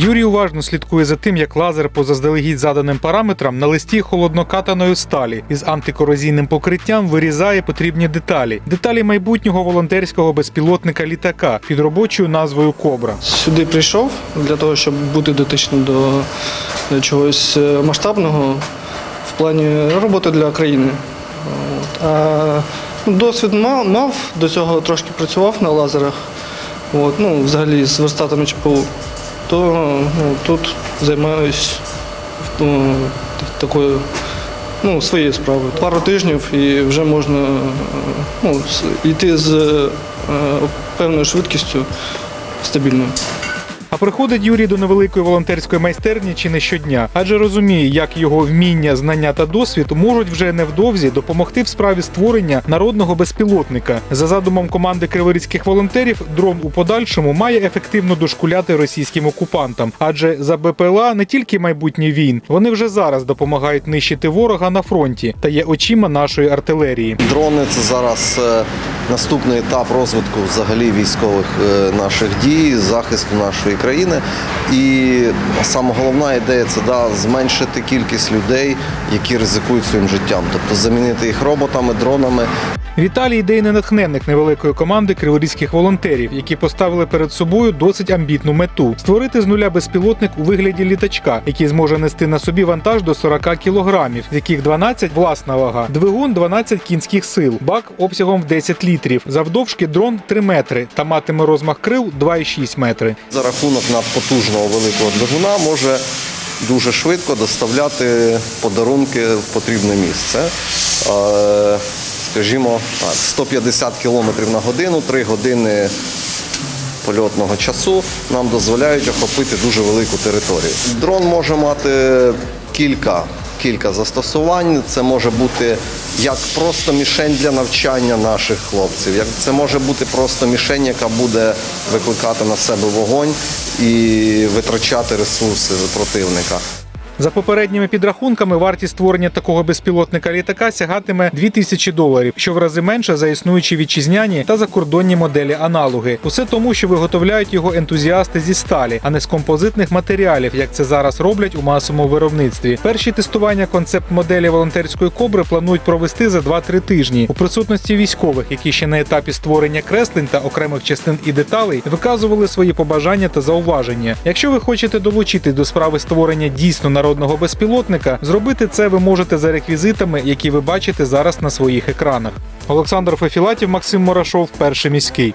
Юрій уважно слідкує за тим, як лазер по заздалегідь заданим параметрам на листі холоднокатаної сталі із антикорозійним покриттям вирізає потрібні деталі. Деталі майбутнього волонтерського безпілотника літака під робочою назвою Кобра. Сюди прийшов для того, щоб бути дотичним до, чогось е, масштабного в плані роботи для країни. А ну, досвід мав, до цього трошки працював на лазерах, От. Ну, взагалі з верстатами ЧПУ, то ну, тут займаюсь ну, такою ну, своєю справою. Пару тижнів і вже можна ну, йти з е, певною швидкістю стабільною. А приходить Юрій до невеликої волонтерської майстерні чи не щодня, адже розуміє, як його вміння, знання та досвід можуть вже невдовзі допомогти в справі створення народного безпілотника. За задумом команди криворізьких волонтерів, дрон у подальшому має ефективно дошкуляти російським окупантам, адже за БПЛА не тільки майбутній війн, вони вже зараз допомагають нищити ворога на фронті та є очима нашої артилерії. Дрони це зараз е, наступний етап розвитку взагалі військових е, наших дій, захисту нашої країни. І саме головна ідея це да, зменшити кількість людей, які ризикують своїм життям, тобто замінити їх роботами, дронами. Віталій ідейний натхненник невеликої команди криворізьких волонтерів, які поставили перед собою досить амбітну мету створити з нуля безпілотник у вигляді літачка, який зможе нести на собі вантаж до 40 кілограмів, з яких 12 – власна вага, двигун 12 кінських сил, бак обсягом в 10 літрів, завдовжки дрон 3 метри та матиме розмах крил 2,6 метри. За рахунок надпотужного великого двигуна може дуже швидко доставляти подарунки в потрібне місце. Е, Скажімо, 150 км на годину, 3 години польотного часу нам дозволяють охопити дуже велику територію. Дрон може мати кілька. Кілька застосувань. Це може бути як просто мішень для навчання наших хлопців, як це може бути просто мішень, яка буде викликати на себе вогонь і витрачати ресурси противника. За попередніми підрахунками, вартість створення такого безпілотника літака сягатиме 2000 доларів, що в рази менше за існуючі вітчизняні та закордонні моделі аналоги. Усе тому, що виготовляють його ентузіасти зі сталі, а не з композитних матеріалів, як це зараз роблять у масовому виробництві. Перші тестування концепт моделі волонтерської кобри планують провести за 2-3 тижні у присутності військових, які ще на етапі створення креслень та окремих частин і деталей виказували свої побажання та зауваження. Якщо ви хочете долучитись до справи створення дійсно народного безпілотника, зробити це ви можете за реквізитами, які ви бачите зараз на своїх екранах. Олександр Фефілатів, Максим Мурашов, перший міський.